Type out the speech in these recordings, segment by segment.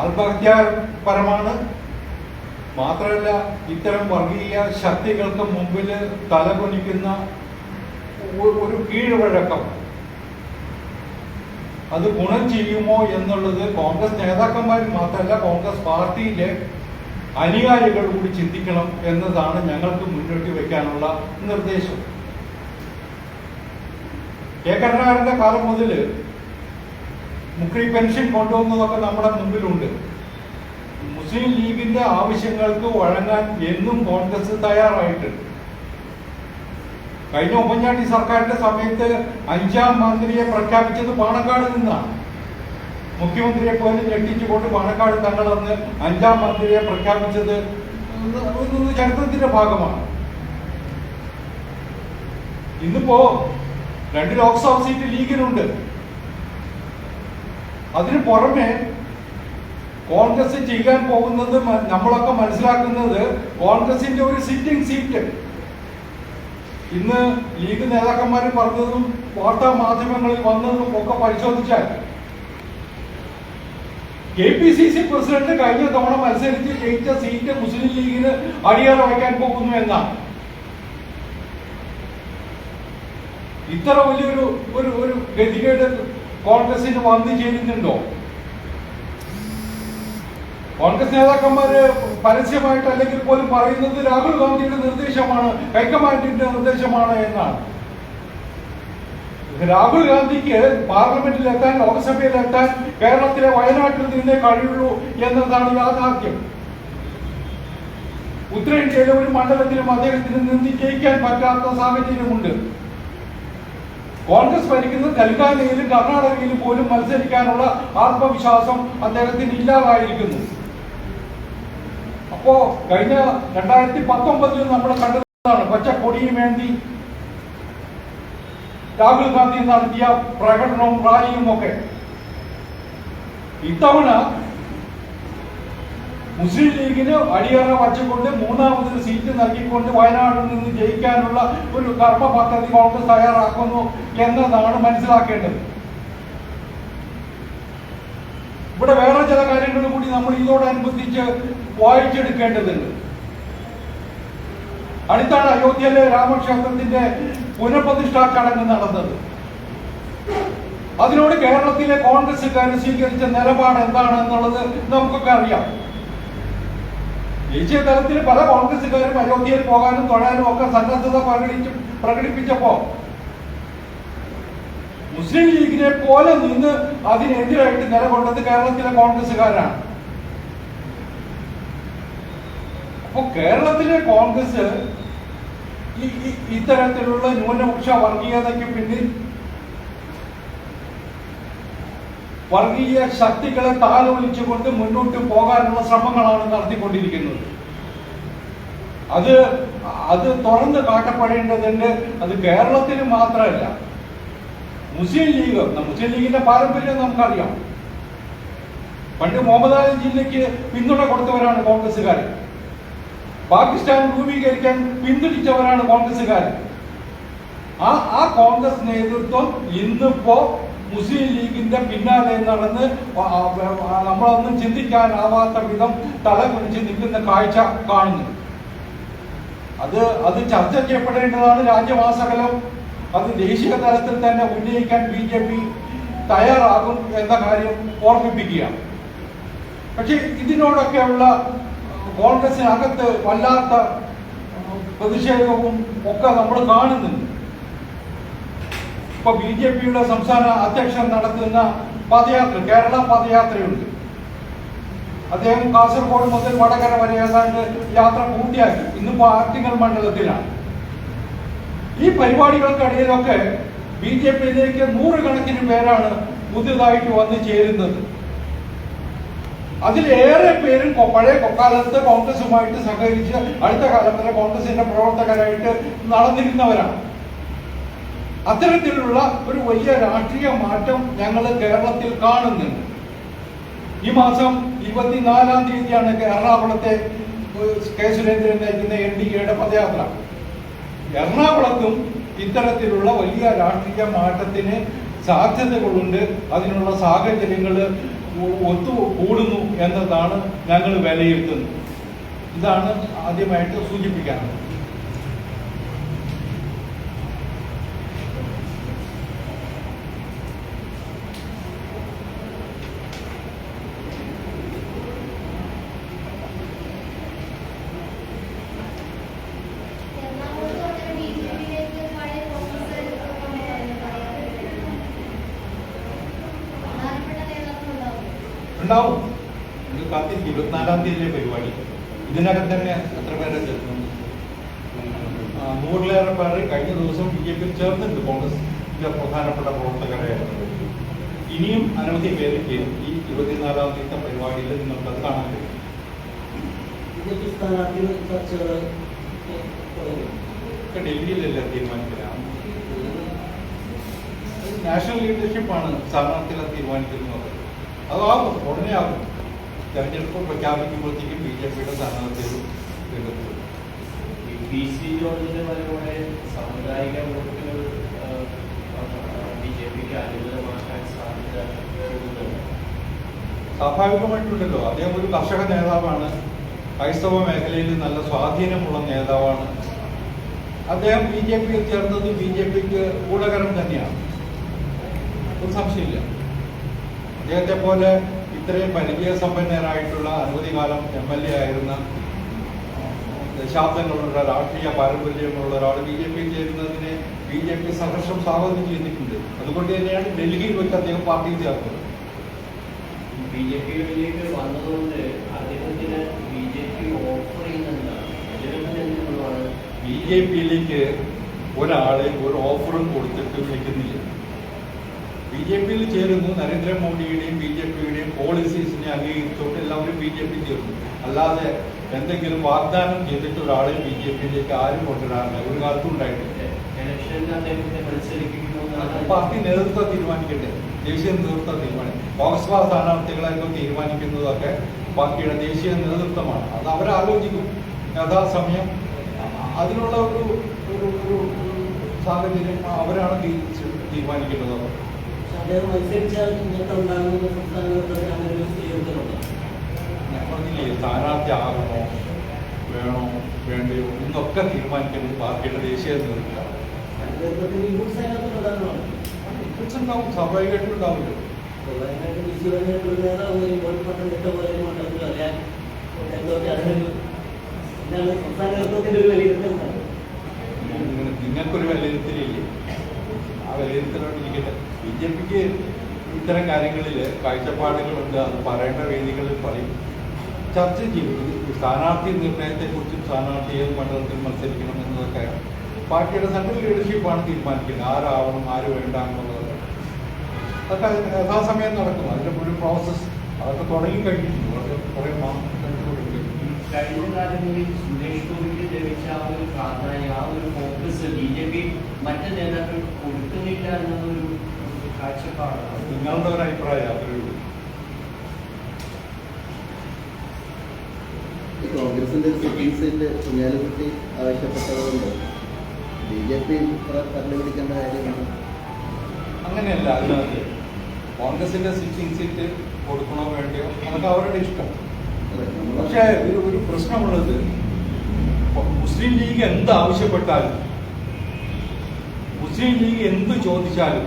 ആത്മഹത്യാപരമാണ് മാത്രമല്ല ഇത്തരം വർഗീയ ശക്തികൾക്ക് മുമ്പിൽ തലകുനിക്കുന്ന ഒരു കീഴ്വഴക്കം. അത് ഗുണം ചെയ്യുമോ എന്നുള്ളത് കോൺഗ്രസ് നേതാക്കന്മാർ മാത്രമല്ല കോൺഗ്രസ് പാർട്ടിയിലെ അനുകാരികൾ കൂടി ചിന്തിക്കണം എന്നതാണ് ഞങ്ങൾക്ക് മുന്നോട്ട് വയ്ക്കാനുള്ള നിർദ്ദേശം. കെ. കരുണാകരന്റെ കാലം മുതൽ മുക്രി പെൻഷൻ കൊണ്ടുവന്നതൊക്കെ നമ്മുടെ മുമ്പിലുണ്ട്. മുസ്ലിം ലീഗിന്റെ ആവശ്യങ്ങൾക്ക് വഴങ്ങാൻ എന്നും കോൺഗ്രസ് തയ്യാറായിട്ടുണ്ട് കഴിഞ്ഞ ഉമ്മൻചാണ്ടി സർക്കാരിന്റെ സമയത്ത് അഞ്ചാം മന്ത്രിയെ പ്രഖ്യാപിച്ചത് പാണക്കാട് നിന്നാണ്. മുഖ്യമന്ത്രിയെ പോലും ഞെട്ടിച്ചുകൊണ്ട് പാണക്കാട് തങ്ങളെന്ന് അഞ്ചാം മന്ത്രിയെ പ്രഖ്യാപിച്ചത് ചരിത്രത്തിന്റെ ഭാഗമാണ്. ഇന്നിപ്പോ രണ്ട് ലോക്സഭാ സീറ്റ് ലീഗിനുണ്ട് അതിന് പുറമെ കോൺഗ്രസ് ചെയ്യാൻ പോകുന്നത് നമ്മളൊക്കെ മനസ്സിലാക്കുന്നത് കോൺഗ്രസിന്റെ ഒരു സിറ്റിംഗ് സീറ്റ് ഇന്ന് ലീഗ് നേതാക്കന്മാർ പറഞ്ഞതും വാർത്താ മാധ്യമങ്ങളിൽ വന്നതും ഒക്കെ പരിശോധിച്ചാൽ K P C C president കഴിഞ്ഞ തവണ മത്സരിച്ച് ജയിച്ച സീറ്റ് മുസ്ലിം ലീഗിന് അടിയറ വയ്ക്കാൻ പോകുന്നു എന്നാണ്. ഇത്ര വലിയൊരു ഒരു ഒരു ഗതികേട് കോൺഗ്രസിന് വന്നു ചേരുന്നുണ്ടോ കോൺഗ്രസ് നേതാക്കന്മാര് പരസ്യമായിട്ട് അല്ലെങ്കിൽ പോലും പറയുന്നത് രാഹുൽ ഗാന്ധിയുടെ നിർദ്ദേശമാണ് ഹൈക്കമാൻഡിന്റെ നിർദ്ദേശമാണ് എന്നാണ്. രാഹുൽ ഗാന്ധിക്ക് പാർലമെന്റിൽ എത്താൻ ലോക്സഭയിൽ എത്താൻ കേരളത്തിലെ വയനാട്ടിൽ നിന്നേ കഴിയുള്ളൂ എന്നതാണ് യാഥാർത്ഥ്യം. ഉത്തരേന്ത്യയിലെ ഒരു മണ്ഡലത്തിലും അദ്ദേഹത്തിന് നിന്ന് ജയിക്കാൻ പറ്റാത്ത സാഹചര്യമുണ്ട്. കോൺഗ്രസ് ഭരിക്കുന്നത് തെലങ്കാനയിലും കർണാടകയിലും പോലും മത്സരിക്കാനുള്ള ആത്മവിശ്വാസം അദ്ദേഹത്തിന് ഇല്ലാതായിരിക്കുന്നു. അപ്പോ കഴിഞ്ഞ രണ്ടായിരത്തി പത്തൊമ്പതിൽ നമ്മൾ കണ്ടതാണ് പച്ച കൊടിയും വേണ്ടി രാഹുൽ ഗാന്ധി നടത്തിയ പ്രകടനവും റാലിയും ഒക്കെ ഇത്തവണ മുസ്ലിം ലീഗിന് അടിയറ വച്ചുകൊണ്ട് മൂന്നാമതൊരു സീറ്റ് നൽകിക്കൊണ്ട് വയനാട്ടിൽ നിന്ന് ജയിക്കാനുള്ള ഒരു കർമ്മ പദ്ധതി കോൺഗ്രസ് തയ്യാറാക്കുന്നു എന്നതാണ് മനസ്സിലാക്കേണ്ടത്. ഇവിടെ വേറെ ചില കാര്യങ്ങൾ കൂടി നമ്മൾ ഇതോടനുബന്ധിച്ച് വായിച്ചെടുക്കേണ്ടതുണ്ട്. അടുത്താണ് അയോധ്യയിലെ രാമക്ഷേത്രത്തിന്റെ പുനഃപ്രതിഷ്ഠാ ചടങ്ങ് നടന്നത്. അതിനോട് കേരളത്തിലെ കോൺഗ്രസ്സുകാർ സ്വീകരിച്ച നിലപാട് എന്താണ് എന്നുള്ളത് നമുക്കൊക്കെ അറിയാം. ദേശീയ തലത്തിൽ പല കോൺഗ്രസ്സുകാരും അയോധ്യയിൽ പോകാനും തൊഴാനും ഒക്കെ സന്നദ്ധത പ്രകടിച്ചു പ്രകടിപ്പിച്ചപ്പോ മുസ്ലിം ലീഗിനെ പോലെ നിന്ന് അതിനെതിരായിട്ട് നിലകൊണ്ടത് കേരളത്തിലെ കോൺഗ്രസ്സുകാരാണ്. അപ്പൊ കേരളത്തിലെ കോൺഗ്രസ് ഇത്തരത്തിലുള്ള ന്യൂനപക്ഷ വർഗീയതയ്ക്ക് പിന്നിൽ വർഗീയ ശക്തികളെ താലോലിച്ചുകൊണ്ട് മുന്നോട്ട് പോകാനുള്ള ശ്രമങ്ങളാണ് നടത്തിക്കൊണ്ടിരിക്കുന്നത്. അത് അത് തുറന്ന് കാട്ടപ്പെടേണ്ടതുണ്ട്. അത് കേരളത്തിന് മാത്രമല്ല. മുസ്ലിം ലീഗ് മുസ്ലിം ലീഗിന്റെ പാരമ്പര്യം നമുക്കറിയാം. പണ്ട് മുഹമ്മദ് അലി ജില്ലയ്ക്ക് പിന്തുണ കൊടുത്തവരാണ് കോൺഗ്രസ്സുകാർ പാകിസ്ഥാൻ രൂപീകരിക്കാൻ പിന്തുണച്ചവരാണ് കോൺഗ്രസ്സുകാർ ആ ആ കോൺഗ്രസ് നേതൃത്വം ഇന്നിപ്പോ മുസ്ലിം ലീഗിന്റെ പിന്നാലെ നടന്ന് നമ്മളൊന്നും ചിന്തിക്കാനാവാത്ത വിധം തല കുനിച്ച് നിൽക്കുന്ന കാഴ്ച കാണുന്നു. അത് അത് ചർച്ച ചെയ്യപ്പെടേണ്ടതാണ് രാജ്യവാസകലം. അത് ദേശീയ തലത്തിൽ തന്നെ ഉന്നയിക്കാൻ ബി ജെ പി തയ്യാറാകും എന്ന കാര്യം ഓർമ്മിപ്പിക്കുക. പക്ഷെ ഇതിനോടൊക്കെയുള്ള കോൺഗ്രസിനകത്ത് വല്ലാത്ത പ്രതിഷേധവും ഒക്കെ നമ്മൾ കാണുന്നുണ്ട്. ഇപ്പൊ ബി ജെ പിയുടെ സംസ്ഥാന അധ്യക്ഷൻ നടത്തുന്ന പദയാത്ര കേരള പദയാത്രയുണ്ട്. അദ്ദേഹം കാസർഗോഡ് മുതൽ വടകര വരെ ഏതാണ്ട് യാത്ര പൂർത്തിയാക്കി. ഇന്നിപ്പോ ആറ്റിങ്ങൽ മണ്ഡലത്തിലാണ്. ഈ പരിപാടികൾക്കിടയിലൊക്കെ ബി ജെ പിയിലേക്ക് നൂറുകണക്കിന് പേരാണ് പുതിയതായിട്ട് വന്നു ചേരുന്നത്. അതിലേറെ പേരും പഴയ കാലത്ത് കോൺഗ്രസുമായിട്ട് സഹകരിച്ച് അടുത്ത കാലത്തിലെ കോൺഗ്രസിന്റെ പ്രവർത്തകരായിട്ട് നടന്നിരുന്നവരാണ്. അത്തരത്തിലുള്ള ഒരു വലിയ രാഷ്ട്രീയ മാറ്റം ഞങ്ങൾ കേരളത്തിൽ കാണുന്നുണ്ട്. ഈ മാസം ഇരുപത്തിനാലാം തീയതിയാണ് എറണാകുളത്തെ കെ സുരേന്ദ്രൻ നയിക്കുന്ന എൻ ഡി എയുടെ പദയാത്ര. എറണാകുളത്തും ഇത്തരത്തിലുള്ള വലിയ രാഷ്ട്രീയ മാറ്റത്തിന് സാധ്യതകളുണ്ട്. അതിനുള്ള സാഹചര്യങ്ങൾ ഒത്തു കൂടുന്നു എന്നതാണ് ഞങ്ങൾ വിലയിരുത്തുന്നത്. ഇതാണ് ആദ്യമായിട്ട് സൂചിപ്പിക്കാനുള്ളത് എറണാകുളത്ത് വന്നിട്ട് ബിജെപിയിലേക്ക് പഴയ കോൺഗ്രസ്സുകാർക്ക് കൊണ്ടുവരാൻ പ്രധാനപ്പെട്ട നേതാക്കൾ ഉണ്ടാവും ഉണ്ടാവും. ഇത് കാത്തിരിക്കും ഇരുപത്തിനാലാം തീയതിയിലെ പരിപാടി. ഇതിനകം തന്നെ എത്ര പേരെ ചേർക്കുന്നു ആ, നൂറിലേറെ പേര് കഴിഞ്ഞ ദിവസം ബി ജെ പിയിൽ ചേർന്നിട്ടുണ്ട്. കോൺഗ്രസിന്റെ പ്രധാനപ്പെട്ട പ്രവർത്തകരെ. ഇനിയും അനവധി പേർക്ക് ഈ ഇരുപത്തിനാലാം തീയതി പരിപാടിയിൽ നിങ്ങൾക്ക് അത് കാണാൻ കഴിയും. ഡൽഹിയിലല്ലേ തീരുമാനിക്കുക നാഷണൽ ലീഡർഷിപ്പാണ് സ്ഥാനാർത്ഥികളെ തീരുമാനിക്കുന്നത്. അതാകും ഉടനെ ആകും തെരഞ്ഞെടുപ്പ് പ്രഖ്യാപിക്കുമ്പോഴത്തേക്കും ബി ജെ പിയുടെ സ്ഥാനാർത്ഥികളും രംഗത്ത്. പി സി ജോർജിന്റെ വരവോടെ സാമുദായിക വോട്ടുകൾ ബി ജെ പിക്ക് അനുകൂലമാക്കാൻ സാധ്യത സ്വാഭാവികമായിട്ടുണ്ടല്ലോ. അദ്ദേഹം ഒരു കർഷക നേതാവാണ്. ക്രൈസ്തവ മേഖലയിൽ നല്ല സ്വാധീനമുള്ള നേതാവാണ്. അദ്ദേഹം ബി ജെ പിയിൽ ചേർന്നത് ബി ജെ പിക്ക് ഗുണകരം തന്നെയാണ്. ഒരു സംശയമില്ല. അദ്ദേഹത്തെ പോലെ ഇത്രയും പരിചയസമ്പന്നരായിട്ടുള്ള അനവധി കാലം എം എൽ എ ആയിരുന്ന ദശാബ്ദങ്ങളുള്ള രാഷ്ട്രീയ പാരമ്പര്യമുള്ള ഒരാൾ ബി ജെ പി ചേരുന്നതിനെ ബി ജെ പി സംഘർഷം സ്വാഗതം ചെയ്തിട്ടുണ്ട്. അതുകൊണ്ട് തന്നെയാണ് ഡൽഹിയിൽ വെച്ച് അദ്ദേഹം പാർട്ടിയിൽ ചേർന്നത്. ബി ജെ പിയിലേക്ക് വന്നതുകൊണ്ട് അദ്ദേഹത്തിന് ബി ജെ പി ഓഫർ എന്തുകൊണ്ടാണ് ബി ജെ പിയിലേക്ക് ഒരാളെ ഒരു ഓഫറും കൊടുത്തിട്ട് വിളിക്കുന്നില്ല ബി ജെ പിയിൽ ചേരുന്നു നരേന്ദ്രമോദിയുടെയും ബി ജെ പിയുടെയും പോളിസീസിനെ അംഗീകരിച്ചുകൊണ്ട് എല്ലാവരും ബി ജെ പി ചേർന്നു അല്ലാതെ എന്തെങ്കിലും വാഗ്ദാനം ചെയ്തിട്ട് ഒരാളെ ബി ജെ പിയിലേക്ക് ആരും കൊണ്ടുവരാറില്ല. ഒരു കാലത്തും ഉണ്ടായിട്ടില്ല. പാർട്ടി നേതൃത്വം തീരുമാനിക്കട്ടെ ദേശീയ നേതൃത്വം തീരുമാനിക്കും. ലോക്സഭാ സ്ഥാനാർത്ഥികളായിരിക്കും തീരുമാനിക്കുന്നതൊക്കെ പാർട്ടിയുടെ ദേശീയ നേതൃത്വമാണ്. അത് അവരാലോചിക്കും. യഥാസമയം അതിനുള്ള ഒരു ഒരു സാഹചര്യം അവരാണ് തീരുമാനിക്കുന്നത്. അദ്ദേഹം മത്സരിച്ചാൽ ഇങ്ങനത്തെ ഉണ്ടാകുന്ന സംസ്ഥാനങ്ങൾക്ക് അങ്ങനെ ഒരു സ്വീകരിക്കലുണ്ട് ഞാൻ പറഞ്ഞില്ലേ സ്ഥാനാർത്ഥി ആകണോ വേണോ വേണ്ടയോ എന്നൊക്കെ തീരുമാനിക്കുന്നത് പാർട്ടിയുടെ ദേശീയ നേതൃത്വമാണ് ഉണ്ടാവും സ്വാഭാവികമായിട്ടും ഉണ്ടാവില്ല. നിങ്ങൾക്കൊരു വിലയിരുത്തലില്ലേ? ആ വിലയിരുത്തലോട് ബി ജെ പിക്ക് ഇത്തരം കാര്യങ്ങളിൽ കാഴ്ചപ്പാടുകളുണ്ട് അത് പറയേണ്ട വേദികളിൽ പറയും. ചർച്ച ചെയ്യും. സ്ഥാനാർത്ഥി നിർണയത്തെക്കുറിച്ചും സ്ഥാനാർത്ഥി ഏത് മണ്ഡലത്തിൽ മത്സരിക്കണം എന്നതൊക്കെ പാർട്ടിയുടെ സെൻട്രൽ ലീഡർഷിപ്പാണ് തീരുമാനിക്കുന്നത്. ആരാവണം ആര് വേണ്ട എന്നുള്ളത് അതൊക്കെ യഥാസമയം നടക്കും. അതിന്റെ ഒരു പ്രോസസ്സ് അതൊക്കെ തുടങ്ങി കഴിഞ്ഞിട്ടുണ്ട് വളരെ കുറേ കഴിഞ്ഞ കാലങ്ങളിൽ സുരേഷ് ഗോപിക്ക് ലഭിച്ച ആ ഒരു പ്രാധാന്യം ആ ഒരു ഫോക്കസ് ബി ജെ പി മറ്റ് നേതാക്കൾ കൊടുക്കുന്നില്ല എന്നതൊരു ഒരു കാഴ്ചപ്പാടാണ് നിങ്ങളുടെ ഒരു അഭിപ്രായം അവരോട് കോൺഗ്രസിന്റെ സിറ്റിംഗ് സീറ്റ് കുഞ്ഞാലിക്കുട്ടി ആവശ്യപ്പെട്ടതുകൊണ്ട് ബി ജെ പി കണ്ടുപിടിക്കേണ്ട കാര്യമാണ്. അങ്ങനെയല്ല അതിനകത്ത് കോൺഗ്രസിന്റെ സിറ്റിംഗ് സീറ്റ് കൊടുക്കണോ വേണ്ടയോ അതൊക്കെ അവരുടെ ഇഷ്ടം. പക്ഷേ ഒരു ഒരു പ്രശ്നമുള്ളത് മുസ്ലിം ലീഗ് എന്ത് ആവശ്യപ്പെട്ടാലും മുസ്ലിം ലീഗ് എന്ത് ചോദിച്ചാലും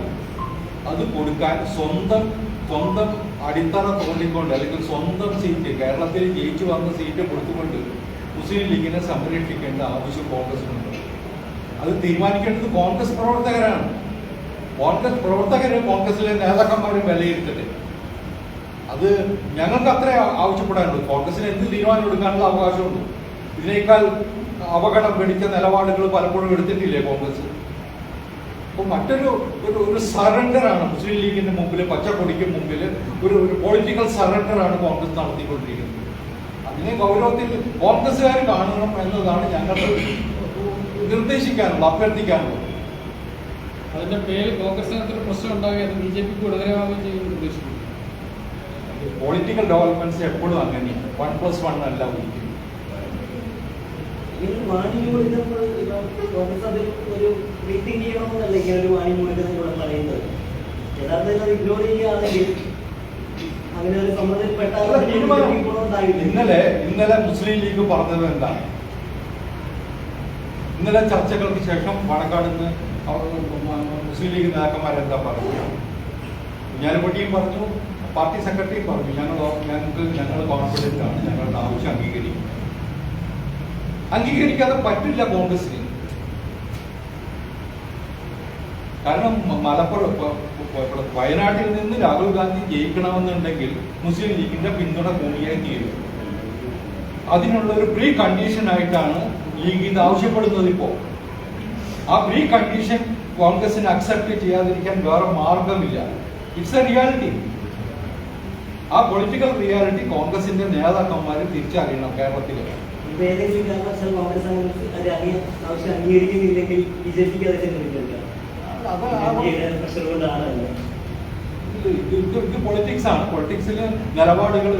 അത് കൊടുക്കാൻ സ്വന്തം സ്വന്തം അടിത്തറ തോന്നിക്കൊണ്ട് അല്ലെങ്കിൽ സ്വന്തം സീറ്റ് കേരളത്തിൽ ജയിച്ചു വന്ന സീറ്റ് കൊടുത്തുകൊണ്ട് മുസ്ലിം ലീഗിനെ സംരക്ഷിക്കേണ്ട ആവശ്യം കോൺഗ്രസിനുണ്ട്. അത് തീരുമാനിക്കേണ്ടത് കോൺഗ്രസ് പ്രവർത്തകരാണ്. കോൺഗ്രസ് പ്രവർത്തകരെ കോൺഗ്രസിലെ നേതാക്കന്മാരും വിലയിരുത്തട്ടെ. അത് ഞങ്ങൾക്ക് അത്രേ ആവശ്യപ്പെടാനുള്ളൂ. കോൺഗ്രസിന് എന്ത് തീരുമാനം എടുക്കാനുള്ള അവകാശമുണ്ട്. ഇതിനേക്കാൾ അപകടം പിടിച്ച നിലപാടുകൾ പലപ്പോഴും എടുത്തിട്ടില്ലേ കോൺഗ്രസ്? അപ്പോൾ മറ്റൊരു ഒരു ഒരു സറണ്ടറാണ് മുസ്ലിം ലീഗിന്റെ മുമ്പിൽ പച്ചക്കൊടിക്ക് മുമ്പിൽ ഒരു ഒരു പൊളിറ്റിക്കൽ സറണ്ടറാണ് കോൺഗ്രസ് നടത്തിക്കൊണ്ടിരിക്കുന്നത്. അതിനെ ഗൗരവത്തിൽ കോൺഗ്രസ്സുകാർ കാണണം എന്നതാണ് ഞങ്ങൾക്ക് നിർദ്ദേശിക്കാനുള്ളത് അഭ്യർത്ഥിക്കാനുള്ളത്. അതിന്റെ പേരിൽ കോൺഗ്രസിനകത്ത് ഒരു പ്രശ്നം അത് ബി ജെ പിക്ക് ഗുണകരമാവുകയും ചെയ്യുമെന്ന് നിർദ്ദേശിക്കുന്നു പൊളിറ്റിക്കൽ ഡെവലപ്മെന്റ്സ് എപ്പോഴും അങ്ങനെയാണ്. വൺ പ്ലസ് വൺ അല്ല ഒരിക്കലും. ഒരു മീറ്റിംഗ് ചെയ്യണമെന്നല്ല ഇങ്ങനെ ഒരു വാണിജ്യോടിതം ഇവിടെ പറയുന്നത്. യഥാർത്ഥത്തിൽ അത് ഇഗ്നോർ ചെയ്യുകയാണെങ്കിൽ അങ്ങനെ ഒരു സമ്മതത്തിൽപ്പെട്ട അല്ല, ഉണ്ടായില്ല ഇന്നലെ ഇന്നലെ മുസ്ലിം ലീഗ് പറഞ്ഞത് എന്താണ് ഇന്നലെ ചർച്ചകൾക്ക് ശേഷം പാണക്കാട് നിന്ന് മുസ്ലിം ലീഗ് നേതാക്കന്മാരെന്താ പറഞ്ഞു കുഞ്ഞാലിക്കുട്ടിയും പറഞ്ഞു പാർട്ടി സെക്രട്ടറിയും പറഞ്ഞു ഞങ്ങൾ ഞങ്ങൾക്ക് ഞങ്ങൾ കോൺഫിഡന്റ് ആണ് ഞങ്ങളുടെ ആവശ്യം അംഗീകരിക്കും. അംഗീകരിക്കാതെ പറ്റില്ല കോൺഗ്രസിന് കാരണം മലപ്പുറം വയനാട്ടിൽ നിന്ന് രാഹുൽ ഗാന്ധി ജയിക്കണമെന്നുണ്ടെങ്കിൽ മുസ്ലിം ലീഗിന്റെ പിന്തുണ കൂടിയായി തീരും. അതിനുള്ള ഒരു പ്രീ കണ്ടീഷൻ ആയിട്ടാണ് ലീഗ് ഇത് ആവശ്യപ്പെടുന്നത് ഇപ്പോ. ആ പ്രീ കണ്ടീഷൻ കോൺഗ്രസിന് അക്സെപ്റ്റ് ചെയ്യാതിരിക്കാൻ വേറെ മാർഗമില്ല. ഇറ്റ്സ് എ റിയാലിറ്റി ആ പൊളിറ്റിക്കൽ റിയാലിറ്റി കോൺഗ്രസിന്റെ നേതാക്കന്മാർ തിരിച്ചറിയണം കേരളത്തിൽ. കാരണവശാൽ കോൺഗ്രസ് അത് ആവശ്യം അംഗീകരിക്കുന്നില്ലെങ്കിൽ ബി ജെ പിക്ക് പ്രഷർ ഇത് പൊളിറ്റിക്സ് ആണ്. പൊളിറ്റിക്സിൽ നിലപാടുകൾ